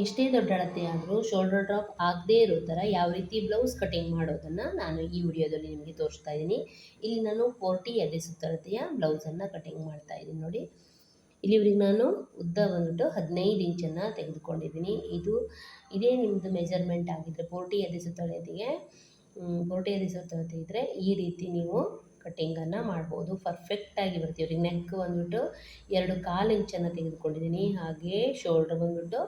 ಎಷ್ಟೇ ದೊಡ್ಡ ಅಳತೆ ಆದರೂ ಶೋಲ್ಡರ್ ಡ್ರಾಪ್ ಆಗದೇ ಇರೋ ಥರ ಯಾವ ರೀತಿ ಬ್ಲೌಸ್ ಕಟಿಂಗ್ ಮಾಡೋದನ್ನು ನಾನು ಈ ವಿಡಿಯೋದಲ್ಲಿ ನಿಮಗೆ ತೋರಿಸ್ತಾ ಇದ್ದೀನಿ. ಇಲ್ಲಿ ನಾನು ಫೋರ್ಟಿ ಅದೇ ಸುತ್ತಳತೆಯ ಬ್ಲೌಸನ್ನು ಕಟಿಂಗ್ ಮಾಡ್ತಾ ಇದ್ದೀನಿ ನೋಡಿ. ಇಲ್ಲಿವ್ರಿಗೆ ನಾನು ಉದ್ದ ಬಂದ್ಬಿಟ್ಟು ಹದಿನೈದು ಇಂಚನ್ನು ತೆಗೆದುಕೊಂಡಿದ್ದೀನಿ. ಇದು ಇದೇ ನಿಮ್ಮದು ಮೆಜರ್ಮೆಂಟ್ ಆಗಿದ್ದರೆ ಫೋರ್ಟಿ ಅದೇ ಸುತ್ತಳತೆಗೆ ಫೋರ್ಟಿ ಅದೇ ಸುತ್ತಳತೆ ಇದ್ದರೆ ಈ ರೀತಿ ನೀವು ಕಟ್ಟಿಂಗನ್ನು ಮಾಡ್ಬೋದು. ಪರ್ಫೆಕ್ಟಾಗಿ ಬರುತ್ತೆ. ಇವ್ರಿಗೆ ನೆಕ್ ಬಂದ್ಬಿಟ್ಟು ಎರಡು ಕಾಲು ಇಂಚನ್ನು ತೆಗೆದುಕೊಂಡಿದ್ದೀನಿ. ಹಾಗೆ ಶೋಲ್ಡ್ರ್ ಬಂದ್ಬಿಟ್ಟು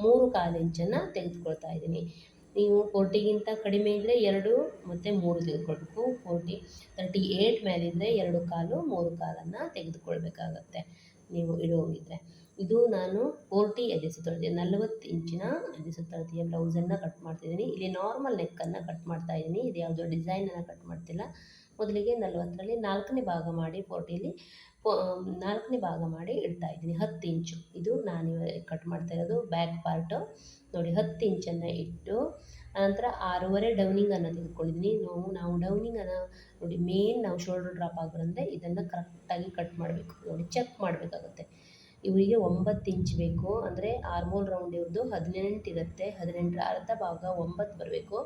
ಮೂರು ಕಾಲು ಇಂಚನ್ನು ತೆಗೆದುಕೊಳ್ತಾ ಇದ್ದೀನಿ. ನೀವು ಫೋರ್ಟಿಗಿಂತ ಕಡಿಮೆ ಇದ್ದರೆ ಎರಡು, ಮತ್ತು ಮೂರು ತೆಗೆದುಕೊಳ್ಬೇಕು. ಫೋರ್ಟಿ ತರ್ಟಿ ಏಯ್ಟ್ ಮೇಲಿದ್ದರೆ ಎರಡು ಕಾಲು, ಮೂರು ಕಾಲನ್ನು ತೆಗೆದುಕೊಳ್ಬೇಕಾಗತ್ತೆ ನೀವು ಇಡುವಂಗಿದ್ರೆ ಇದು ನಾನು ಫೋರ್ಟಿ ಎದೆ ಸುತ್ತಳತೆ ನಲವತ್ತು ಇಂಚಿನ ಎದೆ ಸುತ್ತಳತೆಯ ಬ್ಲೌಸನ್ನು ಕಟ್ ಮಾಡ್ತಿದ್ದೀನಿ. ಇಲ್ಲಿ ನಾರ್ಮಲ್ ನೆಕ್ಕನ್ನು ಕಟ್ ಮಾಡ್ತಾ ಇದ್ದೀನಿ. ಇದು ಯಾವುದೋ ಡಿಸೈನನ್ನು ಕಟ್ ಮಾಡ್ತಿಲ್ಲ. ಮೊದಲಿಗೆ ನಲವತ್ತರಲ್ಲಿ ನಾಲ್ಕನೇ ಭಾಗ ಮಾಡಿ ಫೋರ್ಟಿಲಿ ನಾಲ್ಕನೇ ಭಾಗ ಮಾಡಿ ಇಡ್ತಾ ಇದ್ದೀನಿ. ಹತ್ತು ಇಂಚು. ಇದು ನಾನು ಕಟ್ ಮಾಡ್ತಾ ಇರೋದು ಬ್ಯಾಕ್ ಪಾರ್ಟು. ನೋಡಿ, ಹತ್ತು ಇಂಚನ್ನು ಇಟ್ಟು ಆನಂತರ ಆರೂವರೆ ಡೌನಿಂಗನ್ನು ತೆಗೆದುಕೊಂಡಿದ್ದೀನಿ. ನಾವು ನಾವು ಡೌನಿಂಗನ್ನು ನೋಡಿ, ಮೇನ್ ನಾವು ಶೋಲ್ಡರ್ ಡ್ರಾಪ್ ಆಗೋದಂದ್ರೆ ಇದನ್ನು ಕರೆಕ್ಟಾಗಿ ಕಟ್ ಮಾಡಬೇಕು. ನೋಡಿ, ಚೆಕ್ ಮಾಡಬೇಕಾಗುತ್ತೆ. ಇವರಿಗೆ ಒಂಬತ್ತು ಇಂಚ್ ಬೇಕು. ಅಂದರೆ ಆರ್ಮೋಲ್ ರೌಂಡ್ ಇವ್ರದ್ದು ಹದಿನೆಂಟು ಇರುತ್ತೆ. ಹದಿನೆಂಟರ ಅರ್ಧ ಭಾಗ ಒಂಬತ್ತು ಬರಬೇಕು.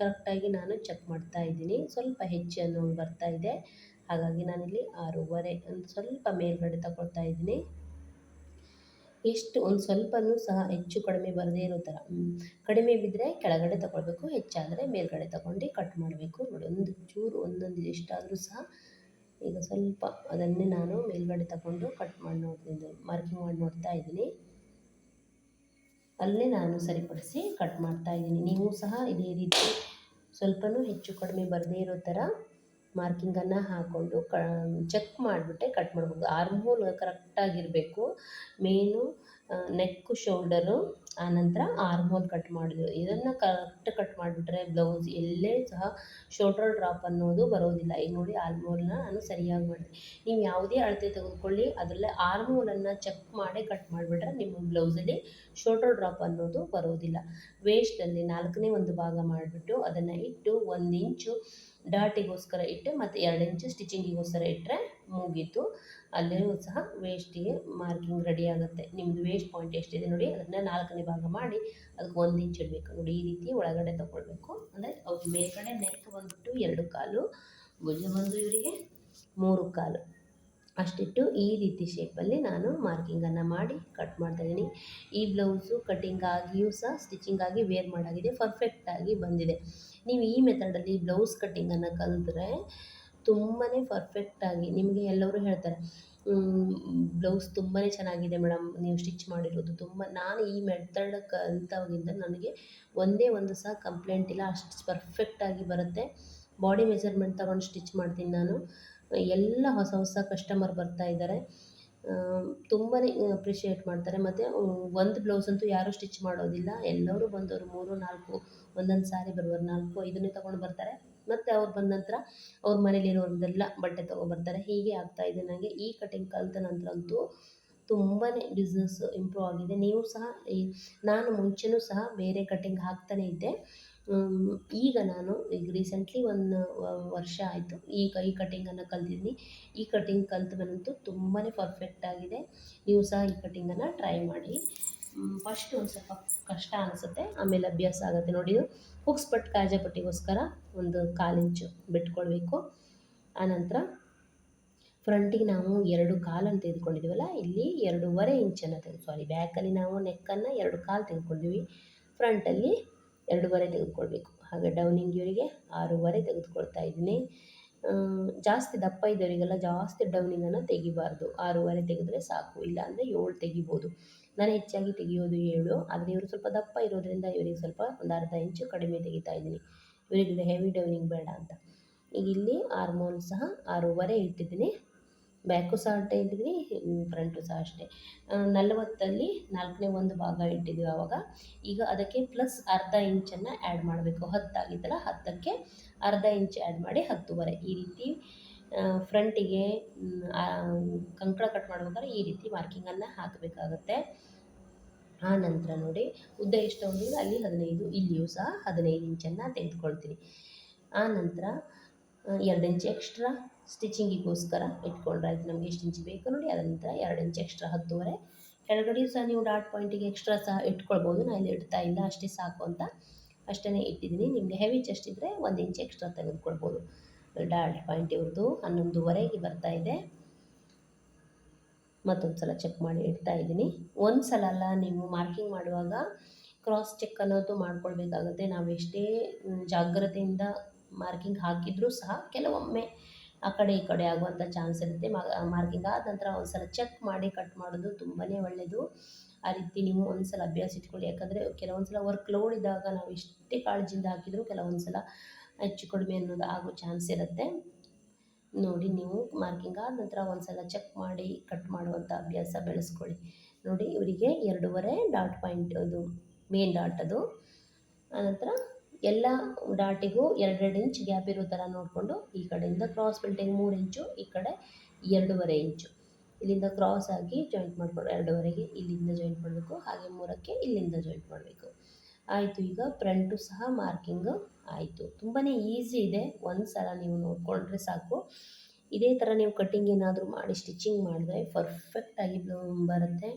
ಕರೆಕ್ಟಾಗಿ ನಾನು ಚೆಕ್ ಮಾಡ್ತಾ ಇದ್ದೀನಿ. ಸ್ವಲ್ಪ ಹೆಚ್ಚು ಅನ್ನೋ ಬರ್ತಾ ಇದೆ. ಹಾಗಾಗಿ ನಾನಿಲ್ಲಿ ಆರೂವರೆ ಒಂದು ಸ್ವಲ್ಪ ಮೇಲ್ಗಡೆ ತಗೊಳ್ತಾ ಇದ್ದೀನಿ. ಎಷ್ಟು ಒಂದು ಸ್ವಲ್ಪನೂ ಸಹ ಹೆಚ್ಚು ಕಡಿಮೆ ಬರದೇ ಇರೋ ಥರ. ಕಡಿಮೆ ಬಿದ್ದರೆ ಕೆಳಗಡೆ ತಗೊಳ್ಬೇಕು, ಹೆಚ್ಚಾದರೆ ಮೇಲ್ಗಡೆ ತಗೊಂಡು ಕಟ್ ಮಾಡಬೇಕು. ನೋಡಿ, ಒಂದು ಚೂರು ಒಂದೊಂದು ಎಷ್ಟಾದರೂ ಸಹ ಈಗ ಸ್ವಲ್ಪ ಅದನ್ನೇ ನಾನು ಮೇಲ್ಗಡೆ ತಗೊಂಡು ಕಟ್ ಮಾಡಿ ನೋಡ್ತಿದ್ದೆ ಮಾರ್ಕಿಂಗ್ ಮಾಡಿ ನೋಡ್ತಾ ಇದ್ದೀನಿ. ಅಲ್ಲೇ ನಾನು ಸರಿಪಡಿಸಿ ಕಟ್ ಮಾಡ್ತಾ ಇದ್ದೀನಿ. ನೀವು ಸಹ ಇದೇ ರೀತಿ ಸ್ವಲ್ಪನೂ ಹೆಚ್ಚು ಕಡಿಮೆ ಬರದೇ ಇರೋ ಥರ ಮಾರ್ಕಿಂಗನ್ನು ಹಾಕ್ಕೊಂಡು ಕ ಚೆಕ್ ಮಾಡಿಬಿಟ್ಟೆ ಕಟ್ ಮಾಡ್ಬೋದು. ಆರ್ಮ್ ಹೋಲ್ ಕರೆಕ್ಟಾಗಿರಬೇಕು ಮೇನು ನೆಕ್ಕು ಶೋಲ್ಡರು ಆನಂತರ ಆರ್ಮ್ ಹೋಲ್ ಕಟ್ ಮಾಡಿದ್ರು. ಇದನ್ನು ಕರೆಕ್ಟ್ ಕಟ್ ಮಾಡಿಬಿಟ್ರೆ ಬ್ಲೌಸ್ ಎಲ್ಲೇ ಸಹ ಶೋಲ್ಡರ್ ಡ್ರಾಪ್ ಅನ್ನೋದು ಬರೋದಿಲ್ಲ. ಈಗ ನೋಡಿ ಆರ್ಮ್ ಹೋಲ್ನ ನಾನು ಸರಿಯಾಗಿ ಮಾಡಿದೆ. ನೀವು ಯಾವುದೇ ಅಳತೆ ತೆಗೆದುಕೊಳ್ಳಿ, ಅದರಲ್ಲೇ ಆರ್ಮ್ ಹೋಲನ್ನು ಚೆಕ್ ಮಾಡಿ ಕಟ್ ಮಾಡಿಬಿಟ್ರೆ ನಿಮ್ಮ ಬ್ಲೌಸಲ್ಲಿ ಶೋಲ್ಡರ್ ಡ್ರಾಪ್ ಅನ್ನೋದು ಬರೋದಿಲ್ಲ. ವೇಸ್ಟಲ್ಲಿ ನಾಲ್ಕನೇ ಒಂದು ಭಾಗ ಮಾಡಿಬಿಟ್ಟು ಅದನ್ನು ಇಟ್ಟು ಒಂದು ಇಂಚು ಡಾಟಿಗೋಸ್ಕರ ಇಟ್ಟೆ ಮತ್ತು ಎರಡು ಇಂಚು ಸ್ಟಿಚಿಂಗಿಗೋಸ್ಕರ ಇಟ್ಟರೆ ಮುಗೀತು. ಅಲ್ಲಿಯೂ ಸಹ ವೇಸ್ಟಿಗೆ ಮಾರ್ಕಿಂಗ್ ರೆಡಿ ಆಗುತ್ತೆ. ನಿಮ್ಮದು ವೇಸ್ಟ್ ಪಾಯಿಂಟ್ ಎಷ್ಟಿದೆ ನೋಡಿ ಅದನ್ನು ನಾಲ್ಕನೇ ಭಾಗ ಮಾಡಿ ಅದಕ್ಕೆ ಒಂದು ಇಂಚು ಇಡಬೇಕು. ನೋಡಿ, ಈ ರೀತಿ ಒಳಗಡೆ ತೊಗೊಳ್ಬೇಕು. ಅಂದರೆ ಅವ್ರ ಮೇಲ್ಗಡೆ ನೆಕ್ ಬಂದುಬಿಟ್ಟು ಎರಡು ಕಾಲು, ಭುಜ ಬಂದು ಇವರಿಗೆ ಮೂರು ಕಾಲು. ಅಷ್ಟಿಟ್ಟು ಈ ರೀತಿ ಶೇಪಲ್ಲಿ ನಾನು ಮಾರ್ಕಿಂಗನ್ನು ಮಾಡಿ ಕಟ್ ಮಾಡ್ತಾಯಿದ್ದೀನಿ ಈ ಬ್ಲೌಸು ಕಟ್ಟಿಂಗ್ ಆಗಿಯೂ ಸಹ ಸ್ಟಿಚಿಂಗ್ ಆಗಿ ವೇರ್ ಮಾಡಾಗಿದೆ. ಪರ್ಫೆಕ್ಟಾಗಿ ಬಂದಿದೆ. ನೀವು ಈ ಮೆಥಡಲ್ಲಿ ಬ್ಲೌಸ್ ಕಟ್ಟಿಂಗನ್ನು ಕಲಿತ್ರೆ ತುಂಬಾ ಪರ್ಫೆಕ್ಟಾಗಿ ನಿಮಗೆ ಎಲ್ಲರೂ ಹೇಳ್ತಾರೆ ಬ್ಲೌಸ್ ತುಂಬಾ ಚೆನ್ನಾಗಿದೆ ಮೇಡಮ್, ನೀವು ಸ್ಟಿಚ್ ಮಾಡಿರೋದು ತುಂಬ ನಾನು ಈ ಮೆಥಡ್ ಕಲಿತವಾಗಿಂದ ನನಗೆ ಒಂದೇ ಒಂದು ಸಹ ಕಂಪ್ಲೇಂಟ್ ಇಲ್ಲ, ಅಷ್ಟು ಪರ್ಫೆಕ್ಟಾಗಿ ಬರುತ್ತೆ. ಬಾಡಿ ಮೆಜರ್ಮೆಂಟ್ ತಗೊಂಡು ಸ್ಟಿಚ್ ಮಾಡ್ತೀನಿ ನಾನು. ಎಲ್ಲ ಹೊಸ ಹೊಸ ಕಸ್ಟಮರ್ ಬರ್ತಾ ಇದ್ದಾರೆ. ತುಂಬಾ ಅಪ್ರಿಷಿಯೇಟ್ ಮಾಡ್ತಾರೆ. ಮತ್ತು ಒಂದು ಬ್ಲೌಸ್ ಅಂತೂ ಯಾರೂ ಸ್ಟಿಚ್ ಮಾಡೋದಿಲ್ಲ. ಎಲ್ಲರೂ ಬಂದವರು ಮೂರು, ನಾಲ್ಕು, ಒಂದೊಂದು ಸಾರಿ ಬರುವರು ನಾಲ್ಕು, ಐದನ್ನೇ ತೊಗೊಂಡು ಬರ್ತಾರೆ. ಮತ್ತು ಅವ್ರು ಬಂದ ನಂತರ ಅವ್ರ ಮನೇಲಿರೋರ್ದೆಲ್ಲ ಬಟ್ಟೆ ತೊಗೊಂಡ್ಬರ್ತಾರೆ ಹೀಗೆ ಆಗ್ತಾಯಿದೆ ನನಗೆ ಈ ಕಟಿಂಗ್ ಕಲಿತ ನಂತರ ಅಂತೂ ತುಂಬಾ ಬಿಸ್ನೆಸ್ ಇಂಪ್ರೂವ್ ಆಗಿದೆ. ನೀವು ಸಹ ಈ, ನಾನು ಮುಂಚೆಯೂ ಸಹ ಬೇರೆ ಕಟಿಂಗ್ ಹಾಕ್ತಾನೇ ಇದ್ದೆ. ಈಗ ನಾನು ಈಗ ರೀಸೆಂಟ್ಲಿ ಒಂದು ವರ್ಷ ಆಯಿತು ಈಗ ಈ ಕಟಿಂಗನ್ನು ಕಲ್ತಿದ್ದೀನಿ. ಈ ಕಟಿಂಗ್ ಕಲ್ತು ಬಂದಂತೂ ತುಂಬಾ ಪರ್ಫೆಕ್ಟ್ ಆಗಿದೆ. ನೀವು ಸಹ ಈ ಕಟಿಂಗನ್ನು ಟ್ರೈ ಮಾಡಿ. ಫಸ್ಟ್ ಒಂದು ಸ್ವಲ್ಪ ಕಷ್ಟ ಅನಿಸುತ್ತೆ, ಆಮೇಲೆ ಅಭ್ಯಾಸ ಆಗುತ್ತೆ. ನೋಡಿ ಇದು ಹುಕ್ಸ್ ಕಾಜಾ ಒಂದು ಕಾಲಿಂಚು ಬಿಟ್ಕೊಳ್ಬೇಕು ಆನಂತರ ಫ್ರಂಟಿಗೆ ನಾವು ಎರಡು ಕಾಲನ್ನು ತೆಗೆದುಕೊಂಡಿದ್ದೀವಲ್ಲ, ಇಲ್ಲಿ ಎರಡೂವರೆ ಇಂಚನ್ನು ತೆಗೆದು ಸಾರಿ ಬ್ಯಾಕಲ್ಲಿ ನಾವು ನೆಕ್ಕನ್ನು ಎರಡು ಕಾಲು ತೆಗೆದುಕೊಂಡಿವಿ ಫ್ರಂಟಲ್ಲಿ ಎರಡೂವರೆ ತೆಗೆದುಕೊಳ್ಬೇಕು. ಹಾಗೆ ಡೌನಿಂಗ್ ಇವರಿಗೆ ಆರೂವರೆ ತೆಗೆದುಕೊಳ್ತಾ ಇದ್ದೀನಿ. ಜಾಸ್ತಿ ದಪ್ಪ ಇದ್ದವರಿಗೆಲ್ಲ ಜಾಸ್ತಿ ಡೌನಿಂಗನ್ನು ತೆಗಿಬಾರ್ದು. ಆರೂವರೆ ತೆಗೆದ್ರೆ ಸಾಕು. ಇಲ್ಲ ಅಂದರೆ ಏಳು ತೆಗಿಬೋದು. ನಾನು ಹೆಚ್ಚಾಗಿ ತೆಗಿಯೋದು ಏಳು, ಆದರೆ ಇವರು ಸ್ವಲ್ಪ ದಪ್ಪ ಇರೋದರಿಂದ ಇವರಿಗೆ ಸ್ವಲ್ಪ ಒಂದು ಅರ್ಧ ಇಂಚು ಕಡಿಮೆ ತೆಗಿತಾ ಇದ್ದೀನಿ. ಇವರಿಗೆ ಹೆವಿ ಡೌನಿಂಗ್ ಬೇಡ ಅಂತ. ಈಗ ಇಲ್ಲಿ ಆರ್ಮೋಲ್ ಸಹ ಆರೂವರೆ ಇಟ್ಟಿದ್ದೀನಿ. ಬ್ಯಾಕು ಸಹ ಅಷ್ಟೇ ಇಟ್ಟಿದ್ವಿ ಫ್ರಂಟು ಸಹ ಅಷ್ಟೇ. ನಲವತ್ತಲ್ಲಿ ನಾಲ್ಕನೇ ಒಂದು ಭಾಗ ಇಟ್ಟಿದ್ವಿ ಆವಾಗ ಈಗ ಅದಕ್ಕೆ ಪ್ಲಸ್ ಅರ್ಧ ಇಂಚನ್ನು ಆ್ಯಡ್ ಮಾಡಬೇಕು. ಹತ್ತಾಗಿತ್ತಲ್ಲ, ಹತ್ತಕ್ಕೆ ಅರ್ಧ ಇಂಚ್ ಆ್ಯಡ್ ಮಾಡಿ ಹತ್ತುವರೆ. ಈ ರೀತಿ ಫ್ರಂಟಿಗೆ ಕಂಕಣ ಕಟ್ ಮಾಡ್ಬೇಕಾದ್ರೆ ಈ ರೀತಿ ಮಾರ್ಕಿಂಗನ್ನು ಹಾಕಬೇಕಾಗತ್ತೆ. ಆ ನಂತರ ನೋಡಿ, ಉದ್ದ ಎಷ್ಟು ಹೊಂದಿದೆ ಅಲ್ಲಿ ಹದಿನೈದು, ಇಲ್ಲಿಯೂ ಸಹ ಹದಿನೈದು ಇಂಚನ್ನು ತೆಗೆದುಕೊಳ್ತೀನಿ. ಆ ನಂತರ ಎರಡು ಇಂಚ್ ಎಕ್ಸ್ಟ್ರಾ ಸ್ಟಿಚಿಂಗಿಗೋಸ್ಕರ ಇಟ್ಕೊಂಡ್ರೆ ಆಯಿತು ನಮಗೆ ಎಷ್ಟು ಇಂಚ್ ಬೇಕು ನೋಡಿ. ಅದ ನಂತರ ಎರಡು ಇಂಚ್ ಎಕ್ಸ್ಟ್ರಾ ಹತ್ತುವರೆ. ಕೆಳಗಡೆಯೂ ಸಹ ನೀವು ಡಾಟ್ ಪಾಯಿಂಟಿಗೆ ಎಕ್ಸ್ಟ್ರಾ ಸಹ ಇಟ್ಕೊಳ್ಬೋದು. ನಾನು ಇಲ್ಲಿ ಇಡ್ತಾ ಇಲ್ಲ, ಅಷ್ಟೇ ಸಾಕು ಅಂತ. ಅಷ್ಟೇ ಇಟ್ಟಿದ್ದೀನಿ. ನಿಮಗೆ ಹೆವಿ ಚೆಸ್ಟ್ ಇದ್ದರೆ ಒಂದು ಇಂಚ್ ಎಕ್ಸ್ಟ್ರಾ ತೆಗೆದುಕೊಳ್ಬೋದು. ಡಾಟ್ ಪಾಯಿಂಟ್ ಇವ್ರದ್ದು ಹನ್ನೊಂದುವರೆಗೆ ಬರ್ತಾ ಇದೆ. ಮತ್ತೊಂದು ಸಲ ಚೆಕ್ ಮಾಡಿ ಇಡ್ತಾ ಇದ್ದೀನಿ. ಒಂದು ಸಲ ಅಲ್ಲ, ನೀವು ಮಾರ್ಕಿಂಗ್ ಮಾಡುವಾಗ ಕ್ರಾಸ್ ಚೆಕ್ ಅನ್ನೋದು ಮಾಡ್ಕೊಳ್ಬೇಕಾಗುತ್ತೆ. ನಾವು ಎಷ್ಟೇ ಜಾಗ್ರತೆಯಿಂದ ಮಾರ್ಕಿಂಗ್ ಹಾಕಿದರೂ ಸಹ ಕೆಲವೊಮ್ಮೆ ಆ ಕಡೆ ಈ ಕಡೆ ಆಗುವಂಥ ಚಾನ್ಸ್ ಇರುತ್ತೆ. ಮಾರ್ಕಿಂಗ್ ಆದ ನಂತರ ಒಂದು ಸಲ ಚೆಕ್ ಮಾಡಿ ಕಟ್ ಮಾಡೋದು ತುಂಬಾ ಒಳ್ಳೆಯದು ಆ ರೀತಿ ನೀವು ಒಂದು ಸಲ ಅಭ್ಯಾಸ ಇಟ್ಕೊಳ್ಳಿ. ಯಾಕಂದರೆ ಕೆಲವೊಂದು ಸಲ ವರ್ಕ್ ಲೋಡ್ ಇದ್ದಾಗ ನಾವು ಎಷ್ಟೇ ಕಾಳಜಿಯಿಂದ ಹಾಕಿದರೂ ಕೆಲವೊಂದು ಸಲ ಹೆಚ್ಚು ಕಡಿಮೆ ಅನ್ನೋದು ಆಗೋ ಚಾನ್ಸ್ ಇರುತ್ತೆ. ನೋಡಿ, ನೀವು ಮಾರ್ಕಿಂಗ್ ಆದ ನಂತರ ಒಂದು ಸಲ ಚೆಕ್ ಮಾಡಿ ಕಟ್ ಮಾಡುವಂಥ ಅಭ್ಯಾಸ ಬೆಳೆಸ್ಕೊಳ್ಳಿ. ನೋಡಿ, ಇವರಿಗೆ ಎರಡೂವರೆ ಡಾಟ್ ಪಾಯಿಂಟ್ ಅದು ಮೇನ್ ಡಾಟ್ ಅದು. ಆನಂತರ ಎಲ್ಲ ಡಾಟಿಗೂ ಎರಡೆರಡು ಇಂಚ್ ಗ್ಯಾಪ್ ಇರೋ ಥರ ನೋಡಿಕೊಂಡು ಈ ಕಡೆಯಿಂದ ಕ್ರಾಸ್ ಬಿಲ್ಡಿಂಗ್ ಮೂರು ಇಂಚು, ಈ ಕಡೆ ಎರಡೂವರೆ ಇಂಚು. ಇಲ್ಲಿಂದ ಕ್ರಾಸ್ ಆಗಿ ಜಾಯಿಂಟ್ ಮಾಡ್ಕೊಂಡು ಎರಡೂವರೆಗೆ ಇಲ್ಲಿಂದ ಜಾಯಿಂಟ್ ಮಾಡಬೇಕು, ಹಾಗೆ ಮೂರಕ್ಕೆ ಇಲ್ಲಿಂದ ಜಾಯಿಂಟ್ ಮಾಡಬೇಕು. ಆಯಿತು, ಈಗ ಫ್ರಂಟು ಸಹ ಮಾರ್ಕಿಂಗು ಆಯಿತು. ತುಂಬಾ ಈಸಿ ಇದೆ. ಒಂದು ಸಲ ನೀವು ನೋಡಿಕೊಂಡ್ರೆ ಸಾಕು. ಇದೇ ಥರ ನೀವು ಕಟ್ಟಿಂಗ್ ಏನಾದರೂ ಮಾಡಿ ಸ್ಟಿಚಿಂಗ್ ಮಾಡಿದ್ರೆ ಪರ್ಫೆಕ್ಟಾಗಿ ಬರುತ್ತೆ.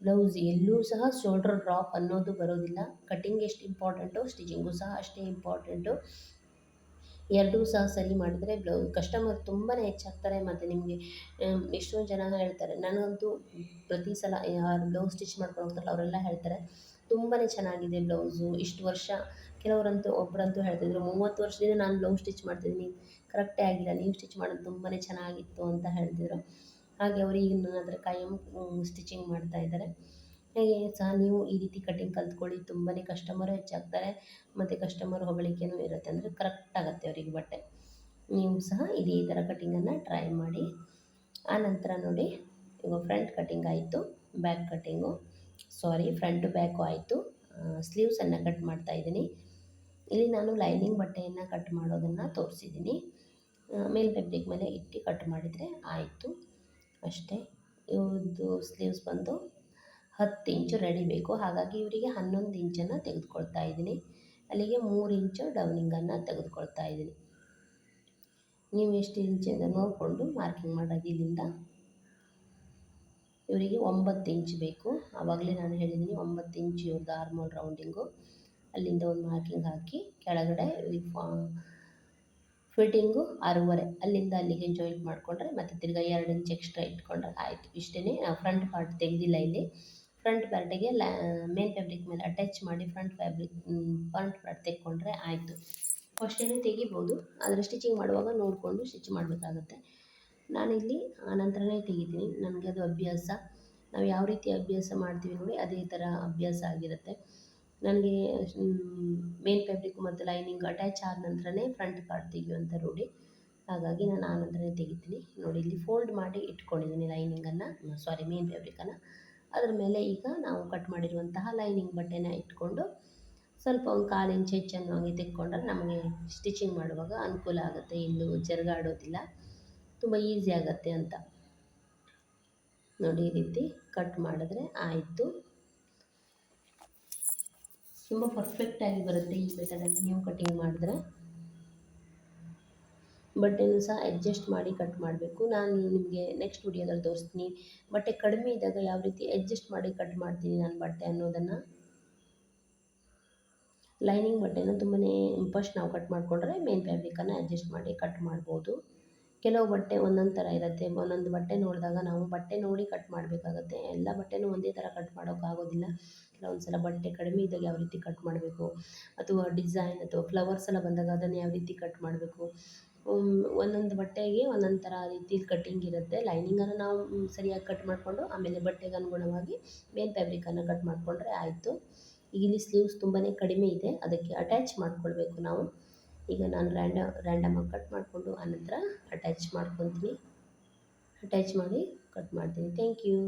ಬ್ಲೌಸ್ ಎಲ್ಲೂ ಸಹ ಶೋಲ್ಡ್ರ್ ಡ್ರಾಪ್ ಅನ್ನೋದು ಬರೋದಿಲ್ಲ. ಕಟ್ಟಿಂಗ್ ಎಷ್ಟು ಇಂಪಾರ್ಟೆಂಟು ಸ್ಟಿಚಿಂಗು ಸಹ ಅಷ್ಟೇ ಇಂಪಾರ್ಟೆಂಟು ಎರಡೂ ಸಹ ಸರಿ ಮಾಡಿದರೆ ಬ್ಲೌಸ್ ಕಸ್ಟಮರ್ ತುಂಬಾ ಹೆಚ್ಚಾಗ್ತಾರೆ ಮತ್ತು ನಿಮಗೆ ಎಷ್ಟೊಂದು ಜನ ಹೇಳ್ತಾರೆ, ನನಗಂತೂ ಪ್ರತಿ ಸಲ ಯಾರು ಬ್ಲೌಸ್ ಸ್ಟಿಚ್ ಮಾಡ್ಕೊಂಡು ಹೋಗ್ತಾರಲ್ಲ ಅವರೆಲ್ಲ ಹೇಳ್ತಾರೆ ತುಂಬಾ ಚೆನ್ನಾಗಿದೆ ಬ್ಲೌಸು, ಇಷ್ಟು ವರ್ಷ, ಕೆಲವರಂತೂ ಒಬ್ಬರಂತೂ ಹೇಳ್ತಿದ್ರು, ಮೂವತ್ತು ವರ್ಷದಿಂದ ನಾನು ಬ್ಲೌಸ್ ಸ್ಟಿಚ್ ಮಾಡ್ತಿದ್ದೀನಿ ಕರೆಕ್ಟೇ ಆಗಿಲ್ಲ, ನೀವು ಸ್ಟಿಚ್ ಮಾಡೋದು ತುಂಬಾ ಚೆನ್ನಾಗಿತ್ತು ಅಂತ ಹೇಳ್ತಿದ್ರು. ಹಾಗೆ ಅವರು ಅದರ ನನ್ನ ಕಾಯಂ ಸ್ಟಿಚಿಂಗ್ ಮಾಡ್ತಾ ಇದ್ದಾರೆ ಹಾಗೆ ಸಹ ನೀವು ಈ ರೀತಿ ಕಟಿಂಗ್ ಕಲ್ತ್ಕೊಳ್ಳಿ. ತುಂಬಾ ಕಸ್ಟಮರು ಹೆಚ್ಚಾಗ್ತಾರೆ ಮತ್ತು ಕಸ್ಟಮರ್ ಹೊಗಳಿಕೆನೂ ಇರುತ್ತೆ. ಅಂದರೆ ಕರೆಕ್ಟ್ ಆಗುತ್ತೆ ಅವರಿಗೆ ಬಟ್ಟೆ. ನೀವು ಸಹ ಇದೇ ಥರ ಕಟ್ಟಿಂಗನ್ನು ಟ್ರೈ ಮಾಡಿ. ಆನಂತರ ನೋಡಿ ಇವಾಗ ಫ್ರಂಟ್ ಕಟ್ಟಿಂಗ್ ಆಯಿತು back cutting sorry front back ಆಯಿತು. ಸ್ಲೀವ್ಸನ್ನು ಕಟ್ ಮಾಡ್ತಾ ಇದ್ದೀನಿ. ಇಲ್ಲಿ ನಾನು ಲೈನಿಂಗ್ ಬಟ್ಟೆಯನ್ನು ಕಟ್ ಮಾಡೋದನ್ನು ತೋರಿಸಿದ್ದೀನಿ. ಮೇಲ್ ಫ್ಯಾಬ್ರಿಕ್ ಮೇಲೆ ಇಟ್ಟು ಕಟ್ ಮಾಡಿದರೆ ಆಯಿತು. ಅಷ್ಟೇ. ಇವ್ರದ್ದು ಸ್ಲೀವ್ಸ್ ಬಂದು ಹತ್ತು ಇಂಚು ರೆಡಿ ಬೇಕು. ಹಾಗಾಗಿ ಇವರಿಗೆ ಹನ್ನೊಂದು ಇಂಚನ್ನು ತೆಗೆದುಕೊಳ್ತಾ ಇದ್ದೀನಿ. ಅಲ್ಲಿಗೆ ಮೂರು ಇಂಚು ಡೌನಿಂಗನ್ನು ತೆಗೆದುಕೊಳ್ತಾ ಇದ್ದೀನಿ. ನೀವು ಎಷ್ಟು ಇಂಚಿಂದ ನೋಡಿಕೊಂಡು ಮಾರ್ಕಿಂಗ್ ಮಾಡೋದು ಇಲ್ಲಿಂದ. ಇವರಿಗೆ ಒಂಬತ್ತು ಇಂಚ್ ಬೇಕು. ಆವಾಗಲೇ ನಾನು ಹೇಳಿದ್ದೀನಿ ಒಂಬತ್ತು ಇಂಚ್ ಇವ್ರದ್ದು ಆರ್ಮೋಲ್ ರೌಂಡಿಂಗು ಅಲ್ಲಿಂದ ಒಂದು ಮಾರ್ಕಿಂಗ್ ಹಾಕಿ ಕೆಳಗಡೆ ಫಿಟ್ಟಿಂಗು ಆರೂವರೆ. ಅಲ್ಲಿಂದ ಅಲ್ಲಿಗೆ ಜಾಯಿಂಟ್ ಮಾಡಿಕೊಂಡ್ರೆ ಮತ್ತು ತಿರ್ಗ ಎರಡು ಇಂಚ್ ಎಕ್ಸ್ಟ್ರಾ ಇಟ್ಕೊಂಡ್ರೆ ಆಯಿತು. ಇಷ್ಟೇ ಫ್ರಂಟ್ ಪಾರ್ಟ್ ತೆಗೆದಿಲ್ಲ ಇಲ್ಲಿ. ಫ್ರಂಟ್ ಪಾರ್ಟಿಗೆ ಲ್ಯಾ ಮೇನ್ ಫ್ಯಾಬ್ರಿಕ್ ಮೇಲೆ ಅಟ್ಯಾಚ್ ಮಾಡಿ ಫ್ರಂಟ್ ಫ್ಯಾಬ್ರಿಕ್ ಫ್ರಂಟ್ ಪಾರ್ಟ್ ತೆಕ್ಕೊಂಡ್ರೆ ಆಯಿತು. ಫಸ್ಟೇ ತೆಗಿಬೋದು. ಆದರೆ ಸ್ಟಿಚಿಂಗ್ ಮಾಡುವಾಗ ನೋಡಿಕೊಂಡು ಸ್ಟಿಚ್ ಮಾಡಬೇಕಾಗುತ್ತೆ. ನಾನಿಲ್ಲಿ ಆನಂತರನೇ ತೆಗಿತೀನಿ. ನನಗೆ ಅದು ಅಭ್ಯಾಸ. ನಾವು ಯಾವ ರೀತಿ ಅಭ್ಯಾಸ ಮಾಡ್ತೀವಿ ನೋಡಿ, ಅದೇ ಥರ ಅಭ್ಯಾಸ ಆಗಿರುತ್ತೆ. ನನಗೆ ಮೇನ್ ಫ್ಯಾಬ್ರಿಕ್ ಮತ್ತು ಲೈನಿಂಗ್ ಅಟ್ಯಾಚ್ ಆದ ನಂತರನೇ ಫ್ರಂಟ್ ಪಾರ್ಟ್ ತೆಗೆಯುವಂಥ ರೂಢಿ. ಹಾಗಾಗಿ ನಾನು ಆ ನಂತರನೇ ತೆಗಿತೀನಿ. ನೋಡಿ, ಇಲ್ಲಿ ಫೋಲ್ಡ್ ಮಾಡಿ ಇಟ್ಕೊಂಡಿದ್ದೀನಿ ಲೈನಿಂಗನ್ನು ಸಾರಿ ಮೇನ್ ಫ್ಯಾಬ್ರಿಕನ್ನು ಅದ್ರ ಮೇಲೆ ಈಗ ನಾವು ಕಟ್ ಮಾಡಿರುವಂತಹ ಲೈನಿಂಗ್ ಬಟ್ಟೆನ ಇಟ್ಕೊಂಡು ಸ್ವಲ್ಪ ಒಂದು ಕಾಲು ಇಂಚ್ ಹೆಚ್ಚನ್ನು ಹಂಗೆ ತೆಕ್ಕೊಂಡ್ರೆ ನಮಗೆ ಸ್ಟಿಚಿಂಗ್ ಮಾಡುವಾಗ ಅನುಕೂಲ ಆಗುತ್ತೆ. ಎಲ್ಲೂ ಜರುಗಾಡೋದಿಲ್ಲ. ತುಂಬ ಈಸಿ ಆಗುತ್ತೆ ಅಂತ. ನೋಡಿ, ಈ ರೀತಿ ಕಟ್ ಮಾಡಿದ್ರೆ ಆಯಿತು. ತುಂಬ ಪರ್ಫೆಕ್ಟಾಗಿ ಬರುತ್ತೆ ಈ ಮೆಥಡಲ್ಲಿ ನೀವು ಕಟಿಂಗ್ ಮಾಡಿದ್ರೆ. ಬಟ್ಟೆನೂ ಸಹ ಅಡ್ಜಸ್ಟ್ ಮಾಡಿ ಕಟ್ ಮಾಡಬೇಕು. ನಾನು ನಿಮಗೆ ನೆಕ್ಸ್ಟ್ ವಿಡಿಯೋದಲ್ಲಿ ತೋರಿಸ್ತೀನಿ. ಬಟ್ಟೆ ಕಡಿಮೆ ಇದ್ದಾಗ ಯಾವ ರೀತಿ ಅಡ್ಜಸ್ಟ್ ಮಾಡಿ ಕಟ್ ಮಾಡ್ತೀನಿ ನಾನು ಬಟ್ಟೆ ಅನ್ನೋದನ್ನು? ಲೈನಿಂಗ್ ಬಟ್ಟೆನ ತುಂಬಾ ಫಸ್ಟ್ ನಾವು ಕಟ್ ಮಾಡಿಕೊಂಡ್ರೆ ಮೇನ್ ಫ್ಯಾಬ್ರಿಕನ್ನು ಅಡ್ಜಸ್ಟ್ ಮಾಡಿ ಕಟ್ ಮಾಡ್ಬೋದು. ಕೆಲವು ಬಟ್ಟೆ ಒಂದೊಂದು ಥರ ಇರುತ್ತೆ. ಒಂದೊಂದು ಬಟ್ಟೆ ನೋಡಿದಾಗ ನಾವು ಬಟ್ಟೆ ನೋಡಿ ಕಟ್ ಮಾಡಬೇಕಾಗತ್ತೆ. ಎಲ್ಲ ಬಟ್ಟೆನೂ ಒಂದೇ ಥರ ಕಟ್ ಮಾಡೋಕ್ಕಾಗೋದಿಲ್ಲ ಕೆಲವೊಂದು ಸಲ ಬಟ್ಟೆ ಕಡಿಮೆ ಇದ್ದಾಗ ಯಾವ ರೀತಿ ಕಟ್ ಮಾಡಬೇಕು? ಅಥವಾ ಡಿಸೈನ್ ಅಥವಾ ಫ್ಲವರ್ಸ್ ಎಲ್ಲ ಬಂದಾಗ ಅದನ್ನು ಯಾವ ರೀತಿ ಕಟ್ ಮಾಡಬೇಕು? ಒಂದೊಂದು ಬಟ್ಟೆಗೆ ಒಂದೊಂದು ಥರ ರೀತಿ ಕಟ್ಟಿಂಗ್ ಇರುತ್ತೆ. ಲೈನಿಂಗನ್ನು ನಾವು ಸರಿಯಾಗಿ ಕಟ್ ಮಾಡಿಕೊಂಡು, ಆಮೇಲೆ ಬಟ್ಟೆಗೆ ಅನುಗುಣವಾಗಿ ಮೇನ್ ಫ್ಯಾಬ್ರಿಕನ್ನು ಕಟ್ ಮಾಡಿಕೊಂಡ್ರೆ ಆಯಿತು. ಇಲ್ಲಿ ಸ್ಲೀವ್ಸ್ ತುಂಬಾ ಕಡಿಮೆ ಇದೆ. ಅದಕ್ಕೆ ಅಟ್ಯಾಚ್ ಮಾಡಿಕೊಳ್ಬೇಕು ನಾವು. ಈಗ ನಾನು ರ್ಯಾಂಡ ರ್ಯಾಂಡಮಾಗಿ ಕಟ್ ಮಾಡಿಕೊಂಡು ಆನಂತರ ಅಟ್ಯಾಚ್ ಮಾಡ್ಕೊತೀನಿ. ಅಟ್ಯಾಚ್ ಮಾಡಿ ಕಟ್ ಮಾಡ್ತೀನಿ. Thank you